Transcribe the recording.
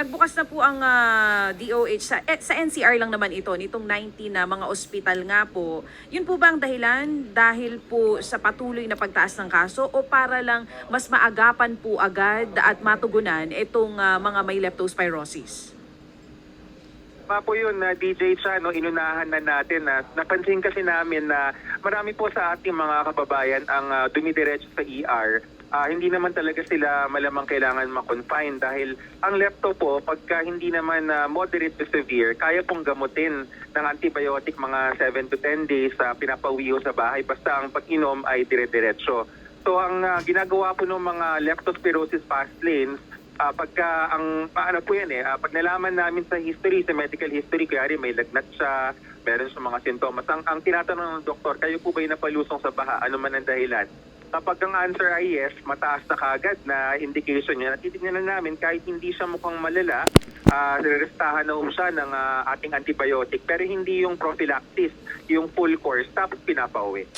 nagbukas na po ang ah, DOH sa, eh, sa NCR lang naman ito, nitong 19 na mga ospital nga po. Yun po ba ang dahilan dahil po sa patuloy na pagtaas ng kaso o para lang mas maagapan po agad at matugunan itong ah, mga may leptospirosis? Tama po yun na DJ Cha, no, inunahan na natin na napansin kasi namin na marami po sa ating mga kababayan ang ah, dumidiretso sa ER. Ah, hindi naman talaga sila malamang kailangan ma-confine dahil ang lepto po, pagka hindi naman ah, moderate to severe, kaya pong gamutin ng antibiotic mga 7 to 10 days sa pinapauwi ho sa bahay basta ang pag-inom ay dire-diretso. So ang ah, ginagawa po ng mga leptospirosis fast lanes Ah, pagka ang paano po yan eh, ah, pag nalaman namin sa history, sa medical history, kaya may lagnat siya, meron sa mga sintomas. Ang, ang tinatanong ng doktor, kayo po ba yung napalusong sa baha? Ano man ang dahilan? Kapag ang answer ay yes, mataas na kagad na indication niya, natitignan na namin kahit hindi siya mukhang malala, uh, restahan na siya ng ah, ating antibiotic, pero hindi yung prophylaxis, yung full course, tapos pinapauwi.